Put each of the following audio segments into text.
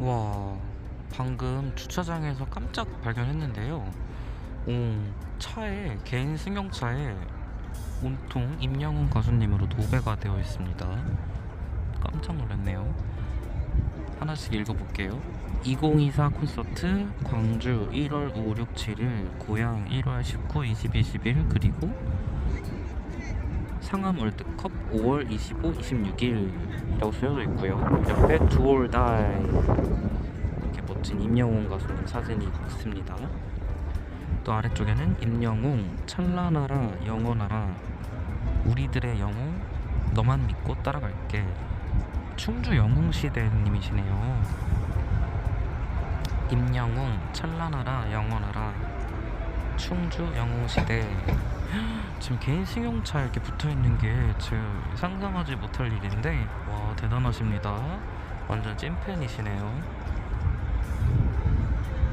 와 방금 주차장에서 깜짝 발견했는데요. 오, 차에 개인 승용차에 온통 임영웅 가수님으로 도배가 되어 있습니다. 깜짝 놀랐네요. 하나씩 읽어볼게요. 2024 콘서트 광주 1월 5, 6, 7일 고양 1월 19, 20, 21 그리고 상암 월드컵 5월 25, 26일이라고 쓰여져 있고요. 옆에 다이 이렇게 멋진 임영웅 가수님 사진이 있습니다. 또 아래쪽에는 임영웅 찬란하라 영원하라 우리들의 영웅 너만 믿고 따라갈게 충주 영웅 시대님이시네요. 임영웅 찬란하라 영원하라 충주 영웅 시대 지금 개인 승용차 이렇게 붙어 있는 게 제가 상상하지 못할 일인데 와 대단하십니다. 완전 찐팬이시네요.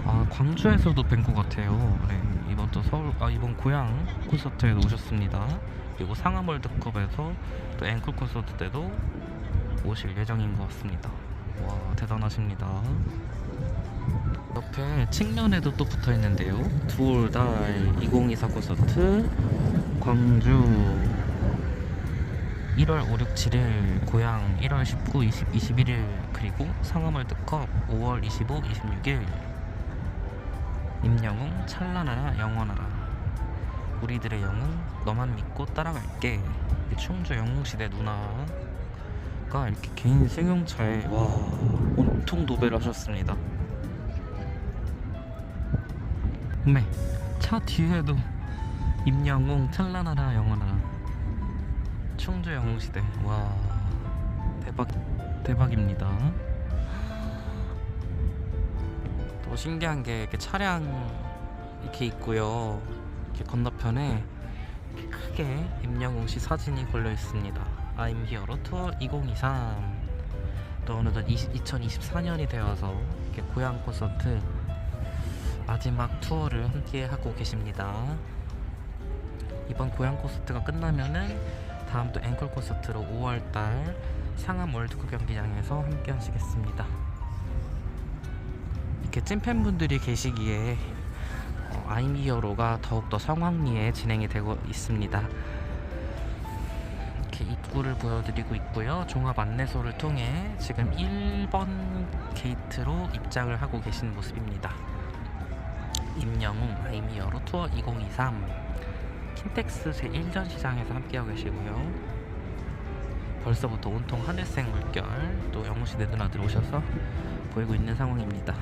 아 광주에서도 뵌 것 같아요. 네, 이번 또 서울 아 이번 고향 콘서트에 오셨습니다. 그리고 상암 월드컵에서 또 앵콜 콘서트 때도 오실 예정인 것 같습니다. 와 대단하십니다. 옆에 측면에도 또 붙어 있는데요. 두올달 2024 콘서트 광주 1월 5, 6, 7일 고향 1월 19, 20, 21일 그리고 상암 월드컵 5월 25, 26일. 임영웅 찬란하라 영원하라. 우리들의 영웅 너만 믿고 따라갈게. 이 충주 영웅시대 누나가 이렇게 개인 승용차에 와 온통 도배를 하셨습니다 네, 차 뒤에도 임영웅 찬란하라 영원하라 충주 영웅시대. 와 대박 대박입니다. 또 신기한 게 이렇게 차량 이렇게 있고요. 이렇게 건너편에 이렇게 크게 임영웅 씨 사진이 걸려 있습니다. I'm Here로 투어 2023 또 어느덧 2024년이 되어서 이렇게 고향 콘서트 마지막 투어를 함께 하고 계십니다. 이번 고향 콘서트가 끝나면은 다음 또 앵콜 콘서트로 5월달 상암 월드컵 경기장에서 함께 하시겠습니다. 이렇게 찐팬분들이 계시기에 어, 아이미어로가 더욱더 성황리에 진행이 되고 있습니다. 이렇게 입구를 보여드리고 있고요. 종합 안내소를 통해 지금 1번 게이트로 입장을 하고 계신 모습입니다. 임영웅 아이미어로 투어 2023 킨텍스 제1전 시장에서 함께하고 계시고요. 벌써부터 온통 하늘색 물결 또 영웅시대 누나들 오셔서 보이고 있는 상황입니다